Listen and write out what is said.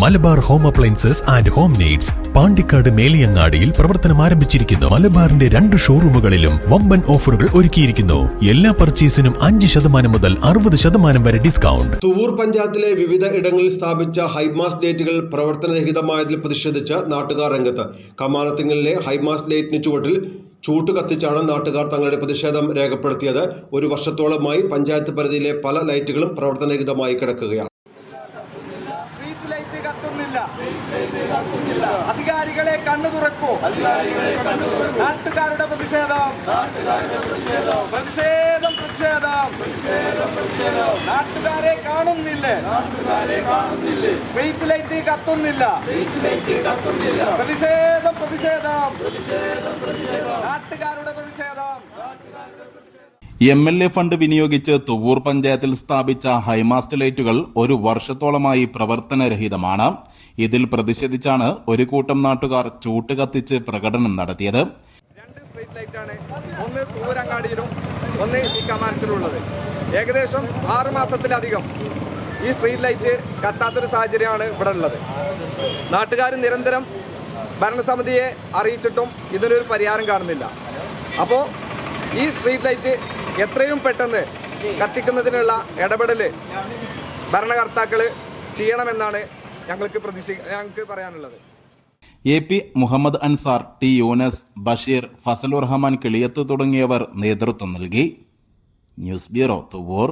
Malabar home appliances and home needs Pandikkad മേലിയങ്ങാടിയിൽ പ്രവർത്തനം ആരംഭിച്ചിരിക്കുന്നു. മലബാറിന്റെ രണ്ട് ഷോറൂമുകളിലും വമ്പൻ ഓഫറുകൾ ഒരുക്കിയിരിക്കുന്നു. എല്ലാ പർച്ചേസിനും അഞ്ച് ശതമാനം മുതൽ അറുപത് ശതമാനം വരെ ഡിസ്കൗണ്ട്. തുവൂർ പഞ്ചായത്തിലെ വിവിധ ഇടങ്ങളിൽ സ്ഥാപിച്ച ഹൈമാസ് ലൈറ്റുകൾ പ്രവർത്തനരഹിതമായതിൽ പ്രതിഷേധിച്ച് നാട്ടുകാർ രംഗത്ത്. കമാനത്തിങ്ങളിലെ ഹൈമാസ് ലൈറ്റിന് ചുവട്ടിൽ ചൂട്ട് കത്തിച്ചാണ് നാട്ടുകാർ തങ്ങളുടെ പ്രതിഷേധം രേഖപ്പെടുത്തിയത്. ഒരു വർഷത്തോളമായി പഞ്ചായത്ത് പരിധിയിലെ പല ലൈറ്റുകളും പ്രവർത്തനരഹിതമായി കിടക്കുകയാണ്. കത്തുന്നില്ല അധികാരികളെ കണ്ണു തുറക്കൂ. നാട്ടുകാരുടെ പ്രതിഷേധം. പ്രതിഷേധം പ്രതിഷേധം. നാട്ടുകാരെ കാണുന്നില്ലേ. വെയിറ്റ് ലൈറ്റ് കത്തുന്നില്ല. പ്രതിഷേധം പ്രതിഷേധം. നാട്ടുകാരുടെ പ്രതിഷേധം. എം എൽ എ ഫണ്ട് വിനിയോഗിച്ച് തുവൂർ പഞ്ചായത്തിൽ സ്ഥാപിച്ച ഹൈമാസ്റ്റ് ലൈറ്റുകൾ ഒരു വർഷത്തോളമായി പ്രവർത്തനരഹിതമാണ്. ഇതിൽ പ്രതിഷേധിച്ചാണ് ഒരു കൂട്ടം നാട്ടുകാർ ചൂട്ട് കത്തിച്ച് പ്രകടനം നടത്തിയത്. രണ്ട് സ്ട്രീറ്റ് ലൈറ്റാണ് ഒന്ന് ഒന്ന് ഏകദേശം ആറ് മാസത്തിലധികം ഈ സ്ട്രീറ്റ് ലൈറ്റ് കത്താത്തൊരു സാഹചര്യമാണ് ഇവിടെ ഉള്ളത് നാട്ടുകാർ നിരന്തരം ഭരണസമിതിയെ അറിയിച്ചിട്ടും ഇതിനൊരു പരിഹാരം കാണുന്നില്ല. അപ്പോൾ ഈ സ്ട്രീറ്റ് ലൈറ്റ് എത്രയും പെട്ടെന്ന് കത്തിക്കുന്നതിനുള്ള ഇടപെടൽ ഭരണകർത്താക്കൾ ചെയ്യണമെന്നാണ് ഞങ്ങൾക്ക് പ്രതീക്ഷ ഞങ്ങൾക്ക് പറയാനുള്ളത്. A P Muhammad Ansar T Yunus Basheer Fazlur Rahman Kiliyath തുടങ്ങിയവർ നേതൃത്വം നൽകി. News bureau Thuvvur.